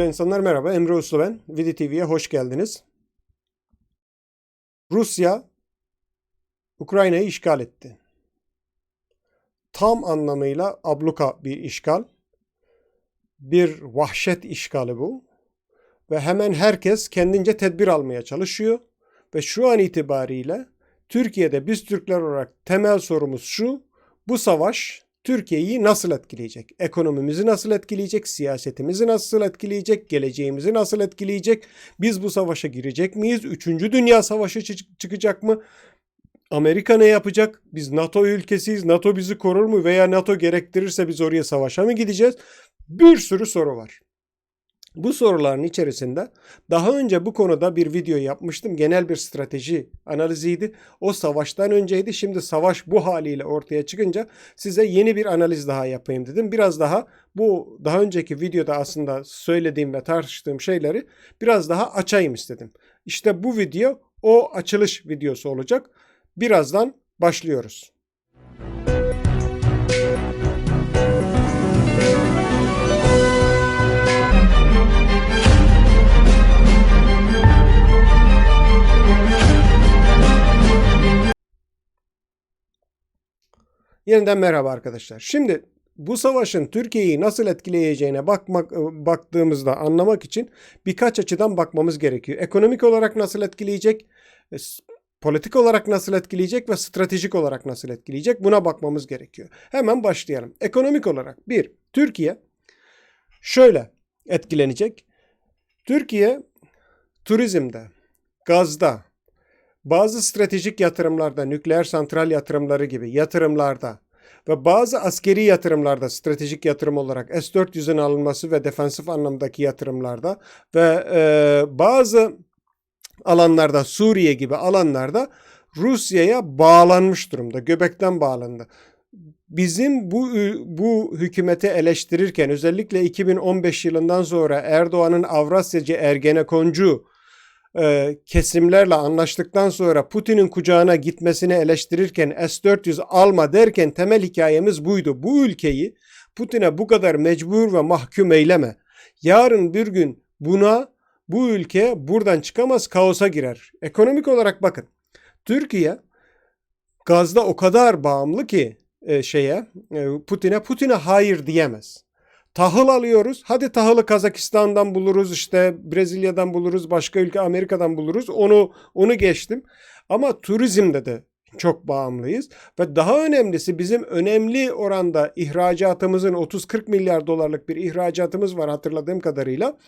Güzel insanlar merhaba. Emre Uslu ben. Vidi TV'ye hoş geldiniz. Rusya Ukrayna'yı işgal etti. Tam anlamıyla abluka bir işgal. Bir vahşet işgali bu. Ve hemen herkes kendince tedbir almaya çalışıyor. Ve şu an itibariyle Türkiye'de biz Türkler olarak temel sorumuz şu. Bu savaş Türkiye'yi nasıl etkileyecek? Ekonomimizi nasıl etkileyecek? Siyasetimizi nasıl etkileyecek? Geleceğimizi nasıl etkileyecek? Biz bu savaşa girecek miyiz? Üçüncü Dünya Savaşı çı- çıkacak mı? Amerika ne yapacak? Biz NATO ülkesiyiz. NATO bizi korur mu? Veya NATO gerektirirse biz oraya savaşa mı gideceğiz? Bir sürü soru var. Bu soruların içerisinde daha önce bu konuda bir video yapmıştım. Genel bir strateji analiziydi. O savaştan önceydi. Şimdi savaş bu haliyle ortaya çıkınca size yeni bir analiz daha yapayım dedim. Biraz daha bu daha önceki videoda aslında söylediğim ve tartıştığım şeyleri biraz daha açayım istedim. İşte bu video o açılış videosu olacak. Birazdan başlıyoruz. Yeniden merhaba arkadaşlar. Şimdi bu savaşın Türkiye'yi nasıl etkileyeceğine bakmak baktığımızda anlamak için birkaç açıdan bakmamız gerekiyor. Ekonomik olarak nasıl etkileyecek, e, politik olarak nasıl etkileyecek ve stratejik olarak nasıl etkileyecek buna bakmamız gerekiyor. Hemen başlayalım. Ekonomik olarak bir, Türkiye şöyle etkilenecek. Türkiye turizmde, gazda, bazı stratejik yatırımlarda, nükleer santral yatırımları gibi yatırımlarda ve bazı askeri yatırımlarda stratejik yatırım olarak S-400'ün alınması ve defansif anlamdaki yatırımlarda ve e, bazı alanlarda Suriye gibi alanlarda Rusya'ya bağlanmış durumda. Göbekten bağlandı. Bizim bu bu hükümeti eleştirirken özellikle 2015 yılından sonra Erdoğan'ın Avrasyacı Ergenekoncu e, kesimlerle anlaştıktan sonra Putin'in kucağına gitmesini eleştirirken S-400 alma derken temel hikayemiz buydu. Bu ülkeyi Putin'e bu kadar mecbur ve mahkum eyleme. Yarın bir gün buna bu ülke buradan çıkamaz kaosa girer. Ekonomik olarak bakın. Türkiye gazda o kadar bağımlı ki e, şeye e, Putin'e Putin'e hayır diyemez. Tahıl alıyoruz. Hadi tahılı Kazakistan'dan buluruz, işte Brezilya'dan buluruz, başka ülke Amerika'dan buluruz. Onu onu geçtim. Ama turizmde de çok bağımlıyız ve daha önemlisi bizim önemli oranda ihracatımızın 30-40 milyar dolarlık bir ihracatımız var hatırladığım kadarıyla.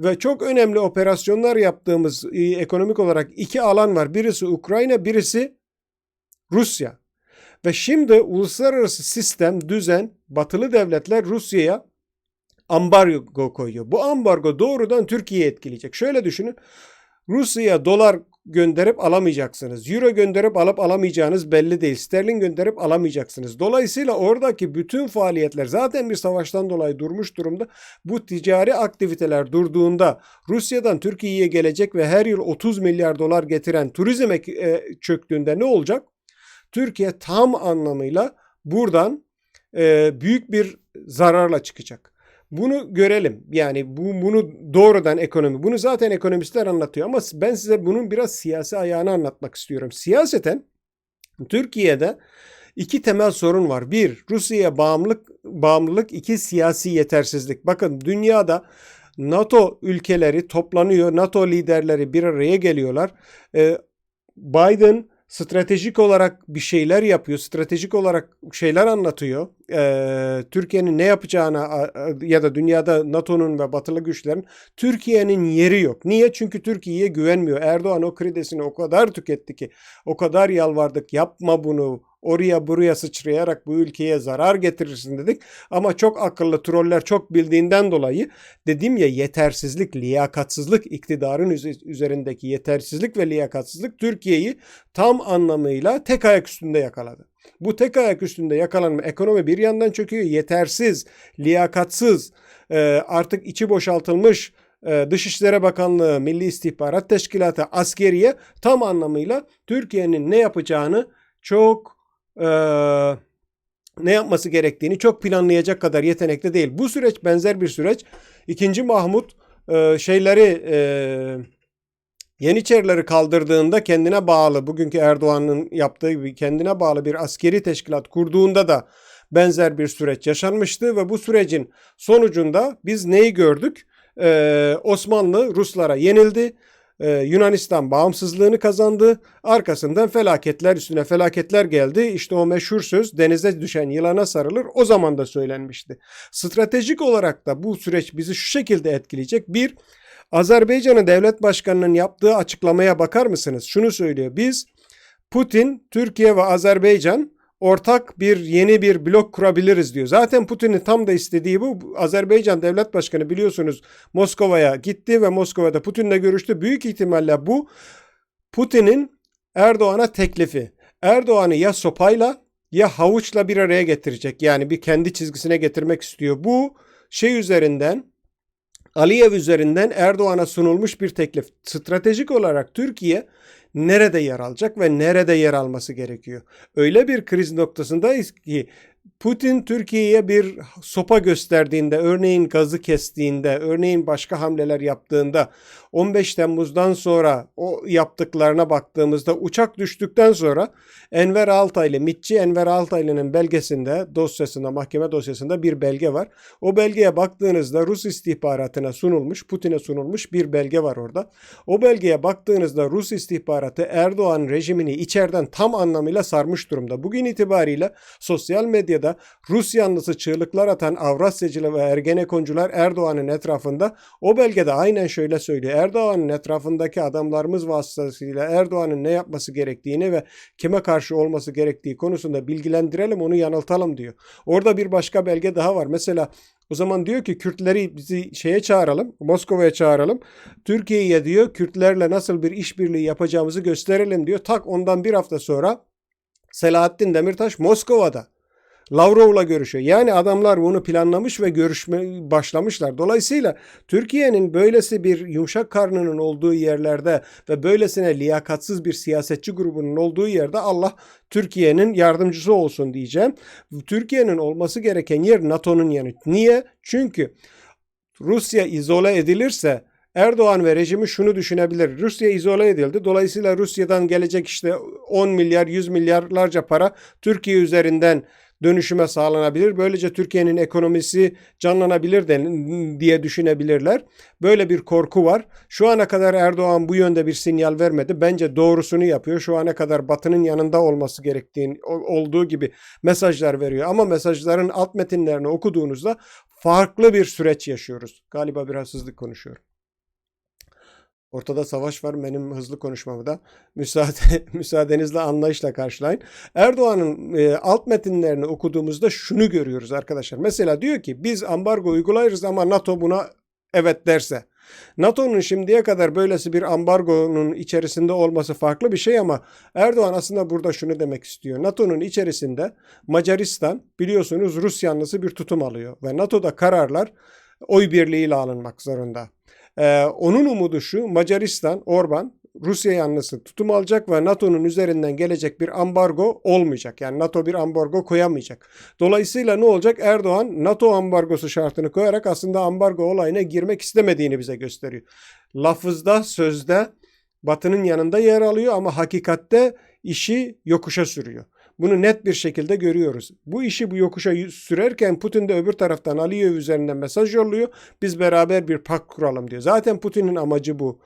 Ve çok önemli operasyonlar yaptığımız e, ekonomik olarak iki alan var. Birisi Ukrayna, birisi Rusya. Ve şimdi uluslararası sistem, düzen, batılı devletler Rusya'ya ambargo koyuyor. Bu ambargo doğrudan Türkiye'yi etkileyecek. Şöyle düşünün. Rusya'ya dolar gönderip alamayacaksınız. Euro gönderip alıp alamayacağınız belli değil. Sterlin gönderip alamayacaksınız. Dolayısıyla oradaki bütün faaliyetler zaten bir savaştan dolayı durmuş durumda. Bu ticari aktiviteler durduğunda Rusya'dan Türkiye'ye gelecek ve her yıl 30 milyar dolar getiren turizm e, çöktüğünde ne olacak? Türkiye tam anlamıyla buradan e, büyük bir zararla çıkacak. Bunu görelim. Yani bu bunu doğrudan ekonomi. Bunu zaten ekonomistler anlatıyor ama ben size bunun biraz siyasi ayağını anlatmak istiyorum. Siyaseten Türkiye'de iki temel sorun var. Bir, Rusya'ya bağımlılık, bağımlılık. iki siyasi yetersizlik. Bakın dünyada NATO ülkeleri toplanıyor. NATO liderleri bir araya geliyorlar. Ee, Biden stratejik olarak bir şeyler yapıyor, stratejik olarak şeyler anlatıyor. Ee, Türkiye'nin ne yapacağına ya da dünyada NATO'nun ve batılı güçlerin Türkiye'nin yeri yok. Niye? Çünkü Türkiye'ye güvenmiyor. Erdoğan o kredisini o kadar tüketti ki, o kadar yalvardık yapma bunu, oraya buraya sıçrayarak bu ülkeye zarar getirirsin dedik. Ama çok akıllı troller çok bildiğinden dolayı dedim ya yetersizlik, liyakatsızlık, iktidarın üzerindeki yetersizlik ve liyakatsızlık Türkiye'yi tam anlamıyla tek ayak üstünde yakaladı. Bu tek ayak üstünde yakalanma ekonomi bir yandan çöküyor. Yetersiz, liyakatsız, artık içi boşaltılmış Dışişleri Bakanlığı, Milli İstihbarat Teşkilatı, askeriye tam anlamıyla Türkiye'nin ne yapacağını çok ne yapması gerektiğini çok planlayacak kadar yetenekli değil. Bu süreç benzer bir süreç. İkinci Mahmut e, şeyleri e, Yeniçerileri kaldırdığında kendine bağlı bugünkü Erdoğan'ın yaptığı gibi kendine bağlı bir askeri teşkilat kurduğunda da benzer bir süreç yaşanmıştı ve bu sürecin sonucunda biz neyi gördük? Ee, Osmanlı Ruslara yenildi. Ee, Yunanistan bağımsızlığını kazandı. Arkasından felaketler üstüne felaketler geldi. İşte o meşhur söz denize düşen yılana sarılır. O zaman da söylenmişti. Stratejik olarak da bu süreç bizi şu şekilde etkileyecek. Bir, Azerbaycan'ın devlet başkanının yaptığı açıklamaya bakar mısınız? Şunu söylüyor. Biz Putin, Türkiye ve Azerbaycan ortak bir yeni bir blok kurabiliriz diyor. Zaten Putin'in tam da istediği bu. Azerbaycan Devlet Başkanı biliyorsunuz Moskova'ya gitti ve Moskova'da Putin'le görüştü. Büyük ihtimalle bu Putin'in Erdoğan'a teklifi. Erdoğan'ı ya sopayla ya havuçla bir araya getirecek. Yani bir kendi çizgisine getirmek istiyor. Bu şey üzerinden Aliyev üzerinden Erdoğan'a sunulmuş bir teklif. Stratejik olarak Türkiye nerede yer alacak ve nerede yer alması gerekiyor? Öyle bir kriz noktasındayız ki Putin Türkiye'ye bir sopa gösterdiğinde, örneğin gazı kestiğinde, örneğin başka hamleler yaptığında 15 Temmuz'dan sonra o yaptıklarına baktığımızda uçak düştükten sonra Enver Altaylı, MİTçi Enver Altaylı'nın belgesinde, dosyasında, mahkeme dosyasında bir belge var. O belgeye baktığınızda Rus istihbaratına sunulmuş, Putin'e sunulmuş bir belge var orada. O belgeye baktığınızda Rus istihbaratı Erdoğan rejimini içeriden tam anlamıyla sarmış durumda. Bugün itibariyle sosyal medyada Rus yanlısı çığlıklar atan Avrasyacılar ve Ergenekoncular Erdoğan'ın etrafında o belgede aynen şöyle söylüyor. Erdoğan'ın etrafındaki adamlarımız vasıtasıyla Erdoğan'ın ne yapması gerektiğini ve kime karşı olması gerektiği konusunda bilgilendirelim onu yanıltalım diyor. Orada bir başka belge daha var. Mesela o zaman diyor ki Kürtleri bizi şeye çağıralım, Moskova'ya çağıralım. Türkiye'ye diyor Kürtlerle nasıl bir işbirliği yapacağımızı gösterelim diyor. Tak ondan bir hafta sonra Selahattin Demirtaş Moskova'da. Lavrov'la görüşüyor. Yani adamlar bunu planlamış ve görüşme başlamışlar. Dolayısıyla Türkiye'nin böylesi bir yumuşak karnının olduğu yerlerde ve böylesine liyakatsız bir siyasetçi grubunun olduğu yerde Allah Türkiye'nin yardımcısı olsun diyeceğim. Türkiye'nin olması gereken yer NATO'nun yanı. Niye? Çünkü Rusya izole edilirse Erdoğan ve rejimi şunu düşünebilir. Rusya izole edildi. Dolayısıyla Rusya'dan gelecek işte 10 milyar 100 milyarlarca para Türkiye üzerinden dönüşüme sağlanabilir. Böylece Türkiye'nin ekonomisi canlanabilir de, diye düşünebilirler. Böyle bir korku var. Şu ana kadar Erdoğan bu yönde bir sinyal vermedi. Bence doğrusunu yapıyor. Şu ana kadar Batı'nın yanında olması gerektiğini olduğu gibi mesajlar veriyor. Ama mesajların alt metinlerini okuduğunuzda farklı bir süreç yaşıyoruz. Galiba biraz hızlı konuşuyorum. Ortada savaş var benim hızlı konuşmamı da müsaade, müsaadenizle anlayışla karşılayın. Erdoğan'ın e, alt metinlerini okuduğumuzda şunu görüyoruz arkadaşlar. Mesela diyor ki biz ambargo uygularız ama NATO buna evet derse. NATO'nun şimdiye kadar böylesi bir ambargonun içerisinde olması farklı bir şey ama Erdoğan aslında burada şunu demek istiyor. NATO'nun içerisinde Macaristan biliyorsunuz Rus yanlısı bir tutum alıyor ve NATO'da kararlar oy birliğiyle alınmak zorunda. Ee, onun umudu şu Macaristan, Orban Rusya yanlısı tutum alacak ve NATO'nun üzerinden gelecek bir ambargo olmayacak. Yani NATO bir ambargo koyamayacak. Dolayısıyla ne olacak? Erdoğan NATO ambargosu şartını koyarak aslında ambargo olayına girmek istemediğini bize gösteriyor. Lafızda, sözde Batı'nın yanında yer alıyor ama hakikatte işi yokuşa sürüyor. Bunu net bir şekilde görüyoruz. Bu işi bu yokuşa sürerken Putin de öbür taraftan Aliyev üzerinden mesaj yolluyor. Biz beraber bir pak kuralım diyor. Zaten Putin'in amacı bu.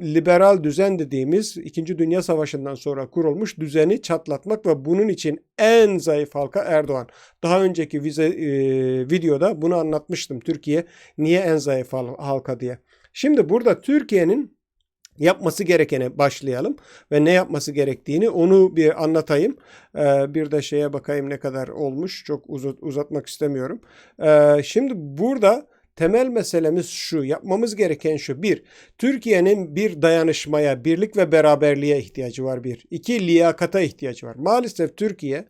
Liberal düzen dediğimiz 2. Dünya Savaşı'ndan sonra kurulmuş düzeni çatlatmak ve bunun için en zayıf halka Erdoğan. Daha önceki vize, e, videoda bunu anlatmıştım. Türkiye niye en zayıf halka diye. Şimdi burada Türkiye'nin yapması gerekene başlayalım ve ne yapması gerektiğini onu bir anlatayım. Ee, bir de şeye bakayım ne kadar olmuş. Çok uzat, uzatmak istemiyorum. Ee, şimdi burada temel meselemiz şu. Yapmamız gereken şu. Bir, Türkiye'nin bir dayanışmaya, birlik ve beraberliğe ihtiyacı var bir. İki, liyakata ihtiyacı var. Maalesef Türkiye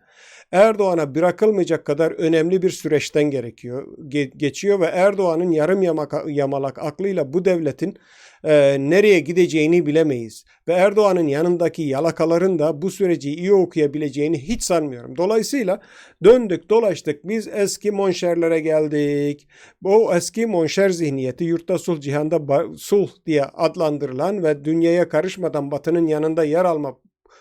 Erdoğan'a bırakılmayacak kadar önemli bir süreçten gerekiyor, ge- geçiyor ve Erdoğan'ın yarım yamaka, yamalak aklıyla bu devletin e, nereye gideceğini bilemeyiz. Ve Erdoğan'ın yanındaki yalakaların da bu süreci iyi okuyabileceğini hiç sanmıyorum. Dolayısıyla döndük dolaştık biz eski monşerlere geldik. Bu eski monşer zihniyeti yurtta sulh cihanda sulh diye adlandırılan ve dünyaya karışmadan batının yanında yer alma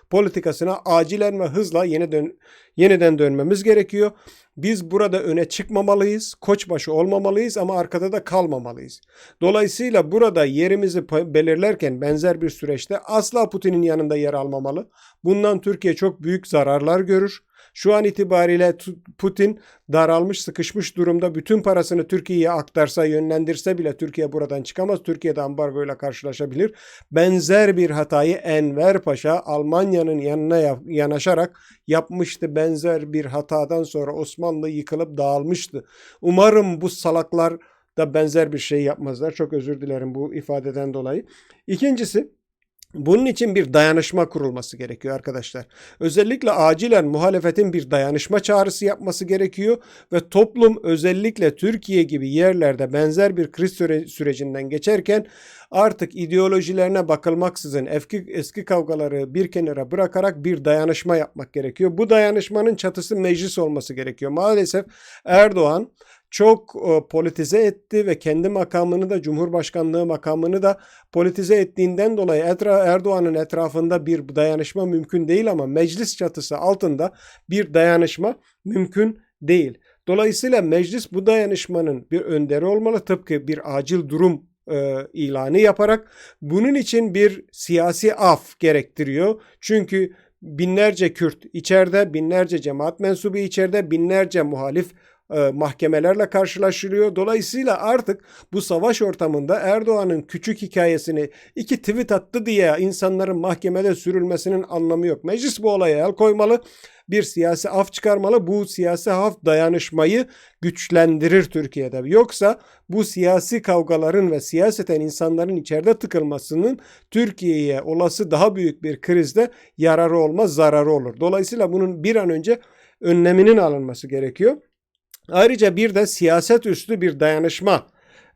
politikasına acilen ve hızla yeniden, yeniden dönmemiz gerekiyor. Biz burada öne çıkmamalıyız, koçbaşı olmamalıyız ama arkada da kalmamalıyız. Dolayısıyla burada yerimizi belirlerken benzer bir süreçte asla Putin'in yanında yer almamalı. Bundan Türkiye çok büyük zararlar görür. Şu an itibariyle Putin daralmış, sıkışmış durumda bütün parasını Türkiye'ye aktarsa, yönlendirse bile Türkiye buradan çıkamaz. Türkiye'de ambargoyla karşılaşabilir. Benzer bir hatayı Enver Paşa Almanya'nın yanına ya- yanaşarak yapmıştı. Benzer bir hatadan sonra Osmanlı yıkılıp dağılmıştı. Umarım bu salaklar da benzer bir şey yapmazlar. Çok özür dilerim bu ifadeden dolayı. İkincisi bunun için bir dayanışma kurulması gerekiyor arkadaşlar. Özellikle acilen muhalefetin bir dayanışma çağrısı yapması gerekiyor ve toplum özellikle Türkiye gibi yerlerde benzer bir kriz süre- sürecinden geçerken artık ideolojilerine bakılmaksızın eski, eski kavgaları bir kenara bırakarak bir dayanışma yapmak gerekiyor. Bu dayanışmanın çatısı meclis olması gerekiyor. Maalesef Erdoğan çok e, politize etti ve kendi makamını da Cumhurbaşkanlığı makamını da politize ettiğinden dolayı Erdoğan'ın etrafında bir dayanışma mümkün değil ama meclis çatısı altında bir dayanışma mümkün değil. Dolayısıyla meclis bu dayanışmanın bir önderi olmalı tıpkı bir acil durum e, ilanı yaparak bunun için bir siyasi af gerektiriyor. Çünkü binlerce Kürt içeride, binlerce cemaat mensubu içeride, binlerce muhalif e, mahkemelerle karşılaşılıyor. Dolayısıyla artık bu savaş ortamında Erdoğan'ın küçük hikayesini iki tweet attı diye insanların mahkemede sürülmesinin anlamı yok. Meclis bu olaya el koymalı. Bir siyasi af çıkarmalı. Bu siyasi af dayanışmayı güçlendirir Türkiye'de. Yoksa bu siyasi kavgaların ve siyaseten insanların içeride tıkılmasının Türkiye'ye olası daha büyük bir krizde yararı olmaz, zararı olur. Dolayısıyla bunun bir an önce önleminin alınması gerekiyor. Ayrıca bir de siyaset üstü bir dayanışma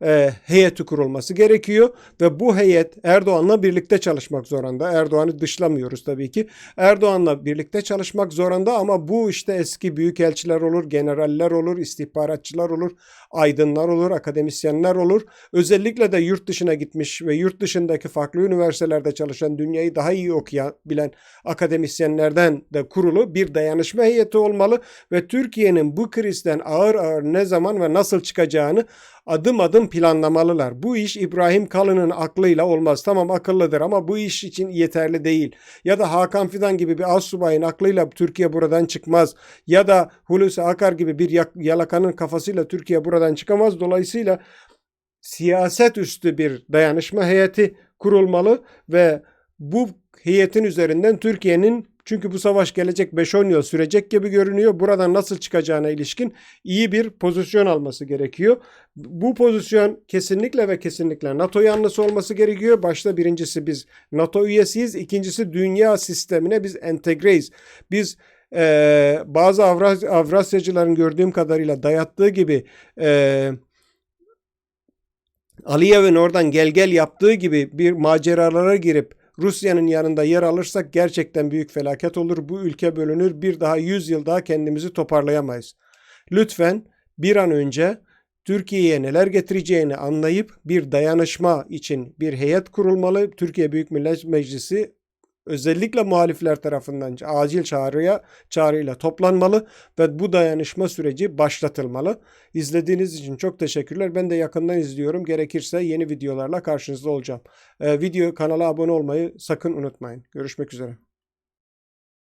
e, heyeti kurulması gerekiyor ve bu heyet Erdoğan'la birlikte çalışmak zorunda. Erdoğan'ı dışlamıyoruz tabii ki. Erdoğan'la birlikte çalışmak zorunda ama bu işte eski büyükelçiler olur, generaller olur, istihbaratçılar olur, aydınlar olur, akademisyenler olur. Özellikle de yurt dışına gitmiş ve yurt dışındaki farklı üniversitelerde çalışan, dünyayı daha iyi okuyabilen akademisyenlerden de kurulu bir dayanışma heyeti olmalı ve Türkiye'nin bu krizden ağır ağır ne zaman ve nasıl çıkacağını adım adım planlamalılar. Bu iş İbrahim Kalın'ın aklıyla olmaz. Tamam akıllıdır ama bu iş için yeterli değil. Ya da Hakan Fidan gibi bir astsubayın aklıyla Türkiye buradan çıkmaz. Ya da Hulusi Akar gibi bir yalakanın kafasıyla Türkiye buradan çıkamaz. Dolayısıyla siyaset üstü bir dayanışma heyeti kurulmalı ve bu heyetin üzerinden Türkiye'nin çünkü bu savaş gelecek 5-10 yıl sürecek gibi görünüyor. Buradan nasıl çıkacağına ilişkin iyi bir pozisyon alması gerekiyor. Bu pozisyon kesinlikle ve kesinlikle NATO yanlısı olması gerekiyor. Başta birincisi biz NATO üyesiyiz. İkincisi dünya sistemine biz entegreyiz. Biz e, bazı Avras Avrasyacıların gördüğüm kadarıyla dayattığı gibi e, Aliyev'in oradan gel gel yaptığı gibi bir maceralara girip Rusya'nın yanında yer alırsak gerçekten büyük felaket olur. Bu ülke bölünür. Bir daha 100 yıl daha kendimizi toparlayamayız. Lütfen bir an önce Türkiye'ye neler getireceğini anlayıp bir dayanışma için bir heyet kurulmalı. Türkiye Büyük Millet Meclisi özellikle muhalifler tarafından acil çağrıya çağrıyla toplanmalı ve bu dayanışma süreci başlatılmalı. İzlediğiniz için çok teşekkürler. Ben de yakından izliyorum. Gerekirse yeni videolarla karşınızda olacağım. Ee, video kanala abone olmayı sakın unutmayın. Görüşmek üzere.